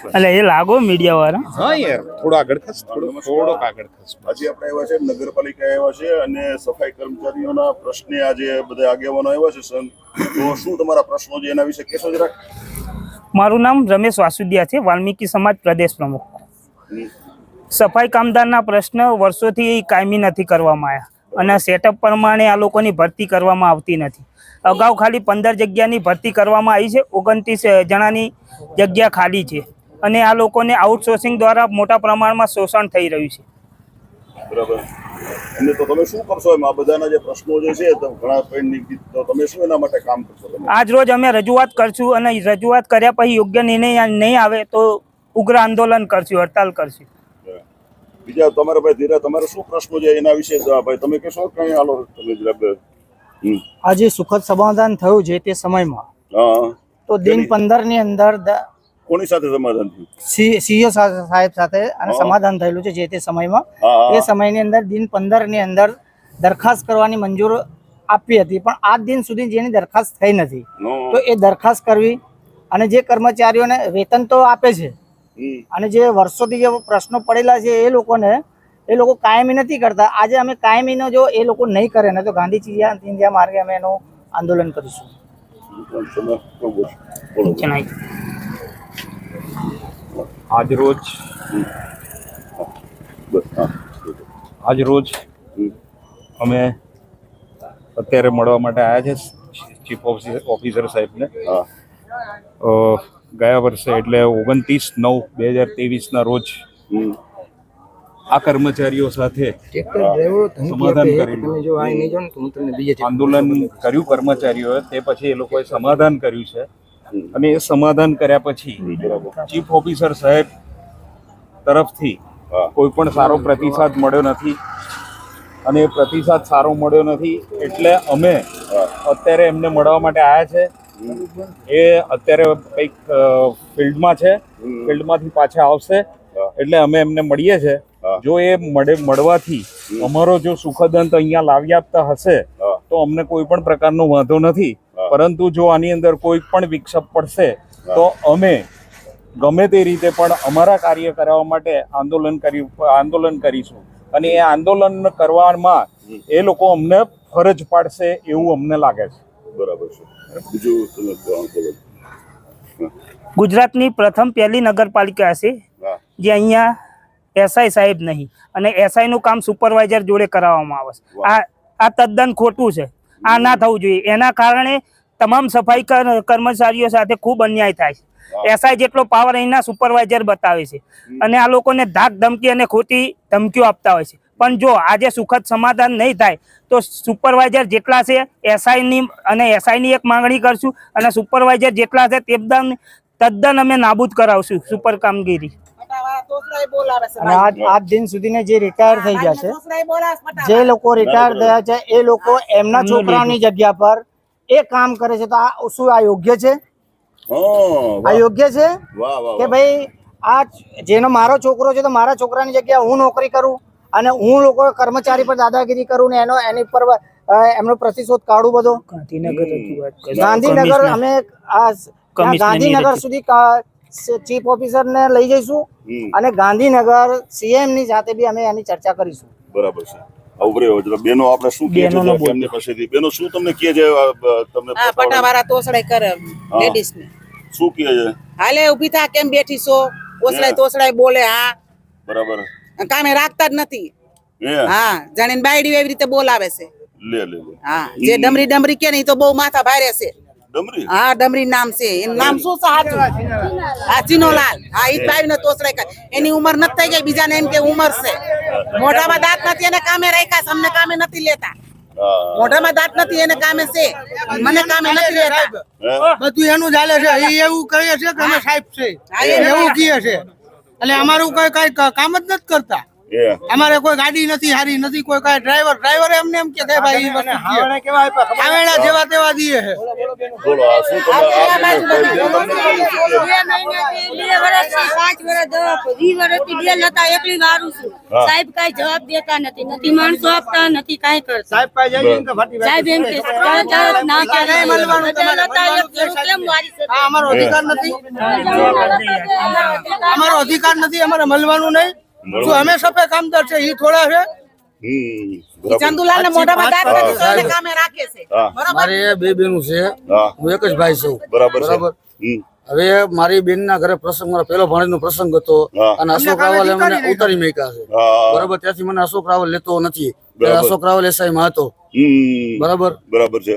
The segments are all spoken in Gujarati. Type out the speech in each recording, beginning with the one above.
એટલે એ લાગો મીડિયા વાળા. હા યાર થોડો આગળ ખસ થોડો આગળ ખસ આજે આપણે આવ્યા છે નગરપાલિકા આવ્યા છે અને સફાઈ કર્મચારીઓના પ્રશ્ને આજે બધા આગેવાનો આવ્યા છે સર. તો શું તમારા પ્રશ્નો છે એના વિશે કહેશો જરાક? મારું નામ રમેશ વાસુદિયા છે વાલ્મીકી સમાજ પ્રદેશ પ્રમુખ. સફાઈ કામદારના પ્રશ્ન વર્ષોથી કાયમી નથી કરવામાં આવ્યા અને સેટઅપ પ્રમાણે આ લોકોની ભરતી કરવામાં આવતી નથી. અગાઉ ખાલી પંદર જગ્યાની ભરતી કરવામાં આવી છે ઓગણત્રીસ જણાની જગ્યા ખાલી છે. અને આ લોકોને આઉટસોર્સિંગ દ્વારા મોટા પ્રમાણમાં શોષણ થઈ રહ્યું છે. બરાબર. અને તો તમે શું કરશો એમાં? બધાના જે પ્રશ્નો જે છે તો ઘણા પેન્ડિંગ તો તમે શું એના માટે કામ કરશો? આજ રોજ અમે રજૂઆત કરશું અને રજૂઆત કર્યા પછી યોગ્ય નિર્ણય નહીં આવે તો ઉગ્ર આંદોલન કરશું હડતાલ કરશું. બીજા તમારા ભાઈ ધીરા તમારે શું પ્રશ્નો છે એના વિશે? ભાઈ તમે કહેશો કઈ હાલો તમે. આજે સુખદ સમાધાન થયું છે તે સમયમાં. તો દિન પંદરની અંદર કોની સાથે સમાધાન થયું? સીઓ સાહેબ સાથે અને સમાધાન થયેલું છે જે તે સમયમાં. એ સમયની અંદર દિન પંદરની અંદર દરખાસ્ત કરવાની મંજૂર આપી હતી પણ આજ દિન સુધી જેની દરખાસ્ત થઈ નથી. તો એ દરખાસ્ત કરવી અને જે કર્મચારીઓને વેતન તો આપે છે. અને જે વર્ષોથી જે પ્રશ્નો પડેલા છે એ લોકોને એ લોકો કાયમી નથી કરતા. આજે અમે કાયમીનો જો એ લોકો નહીં કરે ને તો ગાંધી ઇન્ડિયા માર્ગે અમે એનું આંદોલન કરીશું. આજ રોજ આજ રોજ અમે અત્યારે મળવા માટે આવ્યા છે ચીફ ઓફિસર ઓફિસર સાહેબને. ગયા વર્ષે એટલે ઓગણત્રીસ નવ બે હજાર ત્રેવીસના રોજ આ કર્મચારીઓ સાથે સમાધાન કર્યું આંદોલન કર્યું કર્મચારીઓએ તે પછી એ લોકોએ સમાધાન કર્યું છે. અને એ સમાધાન કર્યા પછી ચીફ ઓફિસર સાહેબ તરફથી કોઈ પણ સારો પ્રતિસાદ મળ્યો નથી. અને એ પ્રતિસાદ સારો મળ્યો નથી એટલે અમે અત્યારે એમને મળવા માટે આવ્યા છે. એ અત્યારે કંઈક ફિલ્ડમાં છે. ફિલ્ડમાંથી પાછા આવશે. એટલે અમે એમને મળીએ છે. જો એ મળે મળવાથી અમારો જો સુખદ અંત અહીંયા લાવી આપતા હશે. તો અમને કોઈ પણ પ્રકારનો વાંધો નથી. પરંતુ જો આની અંદર કોઈ પણ વિક્ષેપ પડશે તો અમે ગમે તે રીતે પણ અમારા કાર્ય કરાવવા માટે આંદોલન કરી આંદોલન કરીશું. અને એ આંદોલન કરવામાં એ લોકો અમને ફરજ પાડશે એવું અમને લાગે છે. બરાબર છે. બીજું ગુજરાતની પ્રથમ પહેલી નગરપાલિકા હશે જે અહીંયા એસઆઈ સાહેબ નહીં. અને એસઆઈનું કામ સુપરવાઇઝર જોડે કરાવવામાં આવે છે. આ આ તદ્દન ખોટું છે. આ ના થવું જોઈએ. એના કારણે તમામ સફાઈ કર- કર્મચારીઓ સાથે ખૂબ અન્યાય થાય છે. એસઆઈ જેટલો પાવર અહીંના સુપરવાઇઝર બતાવે છે. અને આ લોકોને ધાક ધમકી અને ખોટી ધમકીઓ આપતા હોય છે. પણ જો આજે સુખદ સમાધાન નહીં થાય તો સુપરવાઇઝર જેટલા છે એસઆઈની અને એસઆઈની એક માંગણી કરશું અને સુપરવાઇઝર જેટલા છે તદ્દન તદ્દન અમે નાબૂદ કરાવશું. સુપર કામગીરી. અને આજ દિન સુધીને જે રિટાયર થઈ ગયા છે જે લોકો રિટાયર થયા છે એ લોકો એમના છોકરાઓની જગ્યા પર એ કામ કરે છે. તો આ શું આ યોગ્ય છે? આ યોગ્ય છે? વાહ વાહ કે ભાઈ આ જેનો મારો છોકરો છે તો મારા છોકરાની જગ્યાએ હું નોકરી કરું અને હું લોકો કર્મચારી પર દાદાગીરી કરું ને એનો એની પર એમનો પ્રતિશોધ કાઢું બધો? ગાંધીનગર ગાંધીનગર અમે આ ગાંધીનગર સુધી ચીફ ઓફિસર ને લઈ જઈશું અને ગાંધીનગર સીએમની સાથે બી અમે એની ચર્ચા કરીશું. બરાબર છે. બેનો આપણે શું કહે છે એમની પાસેથી? બેનો શું તમને કહે છે તમને પટાવાળા? પટાવાળા તોસડાઈ કરે લેડીઝ ને. શું કહે છે? હાલે થા કેમ બેઠી છો ઓસડાઈ હે. તોસડાઈ બોલે હા. બરાબર. કામે રાખતા જ નથી. હા. જાણીને બાયડી એવી રીતે બોલાવે છે. લે લે લે. હા જે ડમરી ડમરી કે ને ઈ તો બહુ માથા ભારે છે. ડમરી? હા ડમરી નામ છે. એનું નામ શું છે સાચું હા ચિનોલાલ. હા ઈ ભાઈ ને તોસડાઈ કરે એની ઉંમર નથી થઈ ગઈ બીજાને એમ કે ઉંમર છે. મોઢામાં દાંત નથી એને કામે રાખ્યા અમને કામે નથી લેતા. મોઢામાં દાંત નથી એને કામે છે. મને કામે નથી લેતા? બધું એનું ચાલે છે. એ એવું કહે છે કે અમે સાહેબ છે. એવું કહે છે. એટલે અમારું કઈ કઈ કામ જ નથી કરતા. અમારે કોઈ ગાડી નથી હારી નથી કોઈ કાંઈ ડ્રાઈવર ડ્રાઈવર એમને એમ કે ભાઈ? આવેલા જેવા તેવા દીએ છે. બોલો આ શું. સાહેબ કઈ જવાબ દેતા નથી નથી માણસો આપતા નથી કાંઈ કરતા. સાહેબ પાસે જઈએ ને તો ફાટી સાહેબ એમ કે ના કેમ અમારો અધિકાર નથી. અમારો અધિકાર નથી અમારે મળવાનું નહીં. શું અમે સફે કામદાર છે ઈ થોડા છે. હમ ચંદુલાલ ને મોઢામાં દાંત નથી તો એને કામે રાખે છે. મારે બે બેનું છે. હું. એક જ ભાઈ છું. બરાબર છે. બરાબર? હમ. હવે મારી બેન ના ઘરે પ્રસંગ મારો ભાણેજ નો પ્રસંગ હતો અને અશોક રાવલ મને ઉતારી મૂક્યા છે. બરાબર? ત્યાંથી મને અશોક રાવલ લેતો નથી. અશોક રાવલ એસઆઈ માં હતો. બરાબર? બરાબર છે.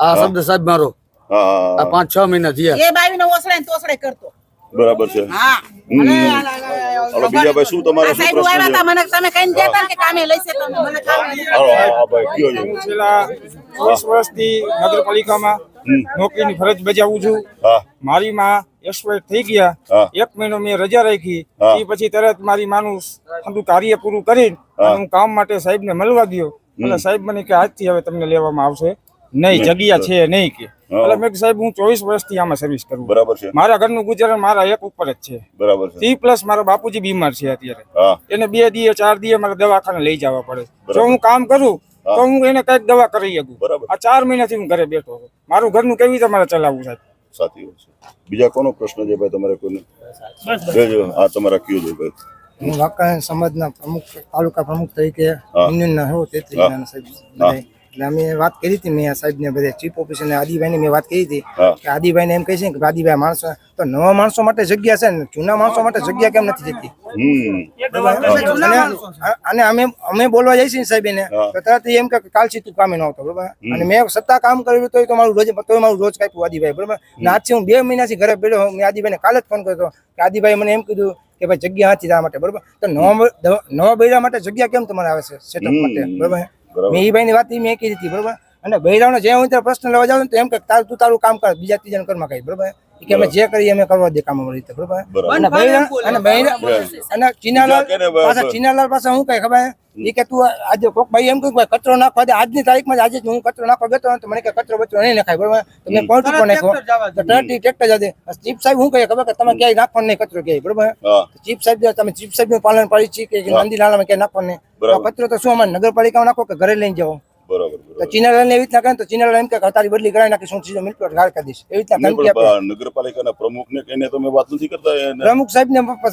આ શબ્દ સાહેબ મારો. આ પાંચ છ મહિના થયા. એ ઓસડે ને તોસડે કરતો. બરાબર છે. હા. હાલો બીજા ભાઈ શું તમારો શું પ્રશ્ન છે? મને તમે કઈ દેતા ને કે કામે લઈશે તમે મને કામ. હાલો હા ભાઈ કયો છે? છેલ્લા ચોવીસ વર્ષથી નગરપાલિકામાં નોકરીની ફરજ બજાવું છું. મારી માં એક્સપાયર થઈ ગયા. એક મહિનો મેં રજા રાખી. એ પછી તરત મારી માનું બધું કાર્ય પૂરું કરી હા. હું કામ માટે સાહેબને મળવા ગયો. એટલે સાહેબ મને કે આજથી હવે તમને લેવામાં આવશે. નહીં જગ્યા છે નહીં કે. એટલે મેં સાહેબ હું ચોવીસ વર્ષથી આમાં સર્વિસ કરું બરાબર છે. મારા ઘરનું ગુજરાન મારા એક ઉપર જ છે. બરાબર છે. પ્લસ મારા બાપુજી બીમાર છે અત્યારે. એને બે દીએ ચાર દીએ મારે દવાખાને લઈ જવા પડે જો હું કામ કરું તો હું એને કંઈક દવા કરી શકું. બરાબર. આ ચાર મહિનાથી હું ઘરે બેઠો છું. મારું ઘરનું કેવી રીતે મારે ચલાવવું સાહેબ? સાચી વાત છે. બીજા કોનો પ્રશ્ન છે ભાઈ તમારે કોઈને? જોજો આ તમારા કયો છે ભાઈ? હું વાંકાનેર સમાજના પ્રમુખ તાલુકા પ્રમુખ તરીકે યુનિયનના હો તેત્રીસ સાહેબ. બધાય. એટલે અમે વાત કરી હતી મેં સાહેબ સાહેબને બધે ચીફ ઓફિસર ને આદિભાઈને મેં વાત કરી હતી. કે આદિભાઈને એમ કહે છે કે આદિભાઈ માણસો તો નવા માણસો માટે જગ્યા છે ને? જૂના માણસો માટે જગ્યા કેમ નથી જતી? અને અને અમે અમે બોલવા જઈશું ને સાહેબ એને. તો તરત એમ કે કાલથી તું કામે ન હતો બરોબર? અને મેં સત્તા કામ કર્યું તો મારું રોજ તો મારું રોજ કાપ્યું આદિભાઈ બરોબર? ને આજથી હું બે મહિનાથી ઘરે બેઠો મેં આદિભાઈને કાલે જ ફોન કર્યો કે આદિભાઈ મને એમ કીધું કે ભાઈ જગ્યા હતી તારા માટે બરોબર? તો નવા નવા બૈરા માટે જગ્યા કેમ તમારે આવે છે? સેટઅપ માટે બરાબર. મેં એ ભાઈની વાત ઈ મેં કીધી હતી બરોબર? અને બૈરાનો જે હું પ્રશ્ન લેવા જાઉં ને તો એમ કે તારું તું તારું કામ કર બીજા ત્રીજા ઘરમાં કઈ બરોબર? કે અમે જે કરીએ અમે કરવા દે કામ અમારી રીતે બરોબર? બરાબર. અને બૈરા અને બૈરા અને ચીનાલાલ પાછા ચીનાલાલ પાસે હું કઈ ખબર? એ કે તું આજે કોક ભાઈ એમ કહ્યું કે કચરો નાખવા દે. આજની તારીખમાં આજે હું કચરો નાખવા ગયો તો મને કે કચરો બચરો નહીં નાખાય બરોબર? તમે કોણ ટૂંકો નાખો તો ટ્રેક્ટર જાતે ચીફ સાહેબ હું કહે ખબર કે તમે ક્યાંય નાખવા નહીં કચરો ક્યાંય બરોબર? ચીફ સાહેબ તમે ચીફ સાહેબનું પાલન પાડી છીએ કે નંદીલાલામાં ક્યાંય નાખવાનું નહીં? કચરો તો શું અમારે નગરપાલિકામાં નાખો કે ઘરે લઈને જાઓ? તો ચીનાલાલ એવી રીતના ને તો ચીનાલાલ એમ કે તારી બદલી કરાવી નાખીશ હું સીધો મિલકત ગાળ કરી દઈશ એવી રીતના ધમકી આપે. નગરપાલિકાના પ્રમુખને કહીને તમે વાત નથી કરતા પ્રમુખ સાહેબ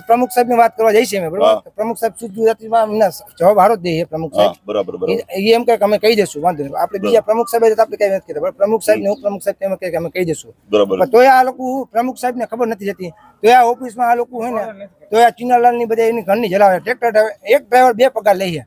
પ્રમુખ સાહેબની વાત કરવા જઈ છે અમે હા. પ્રમુખ સાહેબ શુદ્ધ ગુજરાતીમાં અમને જવાબ હારો જ દઈએ પ્રમુખ સાહેબ. બરાબર બરાબર. એમ કે અમે કહી દઈશું વાંધો નહીં. આપણે બીજા પ્રમુખ સાહેબ તો આપણે કઈ નથી કહેતા પ્રમુખ સાહેબ ને ઉપપ્રમુખ સાહેબ એમ કહે કે અમે કહી બરાબર. પણ આ લોકો પ્રમુખ સાહેબ ને ખબર નથી જતી. તોય આ ઓફિસમાં આ લોકો હોય ને તો આ ચીનાલાલની બધા એની ઘરની જલાવે. ટ્રેક્ટર એક ડ્રાઈવર બે પગાર લઈએ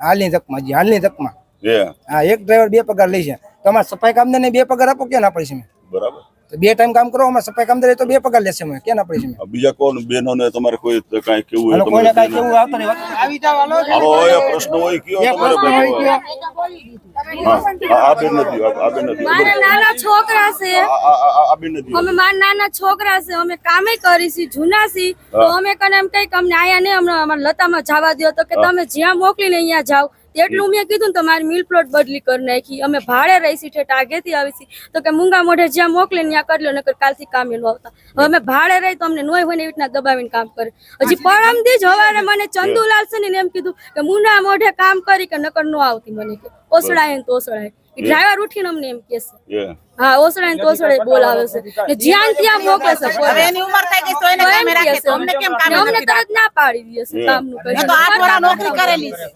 હાલની તકમાં જી હાલની તકમાં હા એક ડ્રાઈવર બે પગાર લઈ છે. તો અમારે સફાઈ કામદાર ને બે પગાર આપો ક્યાં ના પડી છે બરાબર. બે ટાઈમ કામ કરો અમારે સફાઈ કામદાર તો બે પગાર લેશે અમે ક્યાં ના પડશે બીજા કોણ? બેનો ને તમારે કોઈ કાંઈ કેવું હોય કોઈને તમારે કેવું આવતો નહીં આવી જાવ હાલો. હાલો એ પ્રશ્ન હોય કયો તમારે ભાઈ આ- આ બેન નથી આ આ બેન નથી. મારા નાના છોકરા છે. આ- બેન નથી. અમે મારા નાના છોકરા છે અમે કામે કરીશી જૂના છી તો અમે કને એમ કઈ અમને આયા નહીં અમને અમારા લતામાં જવા દો તો કે તમે જ્યાં મોકલીને અહીંયા જાઓ. એટલું મેં કીધું ને તો મિલ પ્લોટ બદલી કરી નાખી. અમે ભાડે રહીશી ઠેઠ આગેથી આવીશી તો કે મૂંગા મોઢે જ્યાં મોકલે ત્યાં કરી લો નકર કાલથી કામે નો આવતા. હવે અમે ભાડે રહી તો અમને નોય હોય ને એવી રીતના દબાવીને કામ કરે. હજી પરમ દી જ હવારે મને ચંદુલાલ છે ને એમ કીધું કે મુંડા મોઢે કામ કરી કે નકર ન આવતી મને કે. ઓસડાય ને તો ઓસડાય. ડ્રાઈવર ઉઠીને અમને એમ એ હા ઓસડાય ને તોસડે બોલાવે છે. ને જ્યાં ત્યાં મોકલે છે હવે એની ઉંમર થઈ ગઈ તો એને કામે રાખે તો અમને કેમ કામ અમને તરત ના પાડી દે છે કામનું કરી તો આઠ વર્ષ નોકરી કરેલી છે.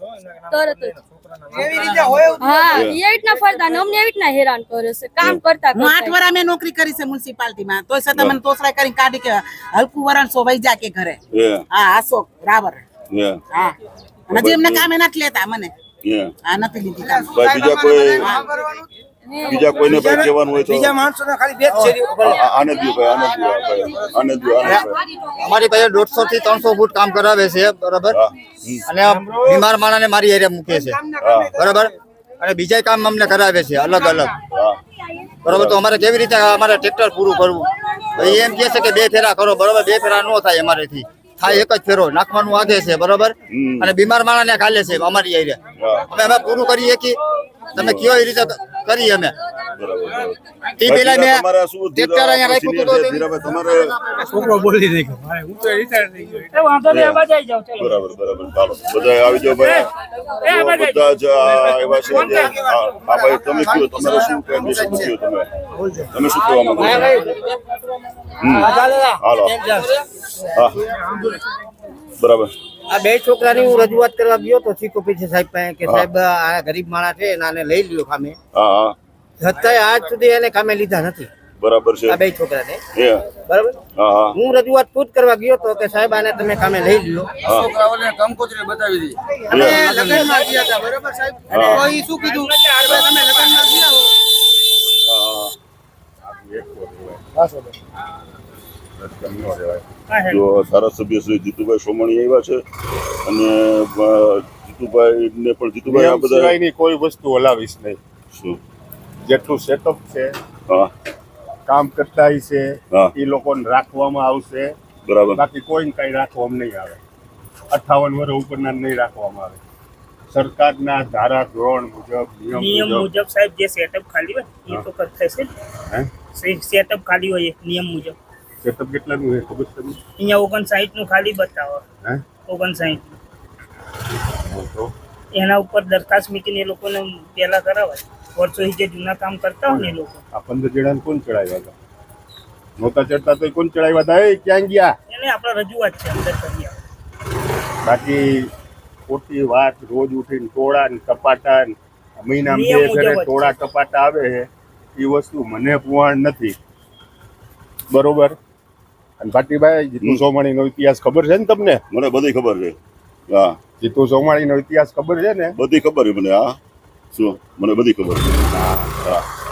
તરત જ. એવી રીતે હોય હા એ રીતના ફરતા ને અમને એવી રીતના હેરાન કરે છે કામ કરતા હું આઠ વર્ષ મેં નોકરી કરી છે મ્યુનિસિપાલિટીમાં. તોય છતાં મને કરીને કાઢી કે હલકું વરણ સો વહી જા કે ઘરે. હા અશોક રાવર હા. હજી એમને કામે નથી લેતા મને. એ નથી લીધી બીજા કોઈ બીજા કોઈને ભાઈ કહેવાનું હોય તો બીજા માણસો ખાલી બે જ શેરીઓ આ- આ- આને દ્યો ભાઈ આને દ્યો આને દ્યો અમારી પાસે દોઢસો થી ત્રણસો ફૂટ કામ કરાવે છે બરાબર? અને બીમાર માણસને મારી એરિયા મૂકે છે બરોબર? અને બીજા કામ અમને કરાવે છે અલગ અલગ. બરોબર તો અમારે કેવી રીતે અમારે ટ્રેક્ટર પૂરું કરવું? ભાઈ એમ કહે છે કે બે ફેરા કરો બરાબર? બે ફેરા ન થાય અમારેથી. થાય એક જ ફેરો નાખવાનું આગે છે બરોબર? અને બીમાર માણસને ખાલે છે અમારી એરિયા. અમે અમે પૂરું કરીએ કે તમે કયો એ રીતે કરી અમે. બરાબર, બરાબર. તે પેલા મેં શું ટ્રેક્ટર અહીંયા રાખ્યું હતું તો ધીરા- ધીરાભાઈ, તમારે વાંધો નહીં આવા જઈ જાઓ ચલો. બરાબર બરાબર. ચાલો બધા આવી જાઓ ભાઈ. એ બધા જ એવા છે ભાઈ તમે કયો તમારે શું કહેવું? શું કયો તમે? તમે શું કહેવા માંગો હાલો. હા. બરાબર. આ બે છોકરાની હું રજૂઆત કરવા ગયો તો ચીફ ઓફિસર સાહેબ પાસે કે સાહેબ આ ગરીબ માણસ છે એને લઈ લ્યો ખામે. હા હા. છતાંય આજ સુધી એને કામે લીધા નથી. બરાબર છે. આ બે છોકરાને. બરાબર? હા હા. હું રજૂઆત ખુદ કરવા ગયો તો કે સાહેબ આને તમે કામે લઈ લ્યો. છોકરાઓને કંકોત્રી બતાવી દીધી. અને. લગ્નમાં ગયા હતા બરાબર સાહેબ? અને કોઈ શું કીધું? કે તમે લગ્નમાં ગયા હો. જો ધારાસભ્ય શ્રી જીતુભાઈ સોમાણી આવ્યા છે અને જીતુભાઈ ને પણ જીતુભાઈ આ બધા કોઈ વસ્તુ હલાવીશ નહીં. શું? જેટલું સેટઅપ છે હા. કામ કરતા છે એ લોકોને રાખવામાં આવશે. બરાબર. બાકી કોઈને કઈ રાખવામાં નહીં આવે. અઠાવન વર્ષ ઉપરના નહીં રાખવામાં આવે. સરકારના ધારા ધોરણ મુજબ નિયમ નિયમ મુજબ. સાહેબ જે સેટઅપ ખાલી હોય એ તો કરતા છે હે? સેટઅપ ખાલી હોય એ નિયમ મુજબ. સેટઅપ કેટલાનું છે? ખબર છે અહીંયા ઓગણસાઠનું ખાલી બતાવો. હે? ઓગણસાઠ એના ઉપર દરખાસ્ત મૂકીને એ લોકોને પહેલા કરાવાય. વર્ષોથી જે જૂના કામ કરતા હોય ને એ લોકો. આ પંદર જણાને કોણ ચડાવ્યા હતા? નહોતા ચડતા તો કોણ ચડાવ્યા હતા? એ ક્યાં ગયા? એને આપણે રજૂઆત છે અંદર કરી બાકી ખોટી વાત રોજ ઉઠીને ટોળા ને કપાટા ને મહિનામાં નિયમ બે. ટોળા ટપાટા આવે છે એ વસ્તુ મને પુવાણ નથી. બરોબર? અને ભાટીભાઈ જીતુ સોમાણીનો ઇતિહાસ ખબર છે ને તમને? મને બધી ખબર છે. હા. જીતુ સોમાણીનો ઇતિહાસ ખબર છે ને? બધી ખબર છે મને હા. શું? મને બધી ખબર છે. હા.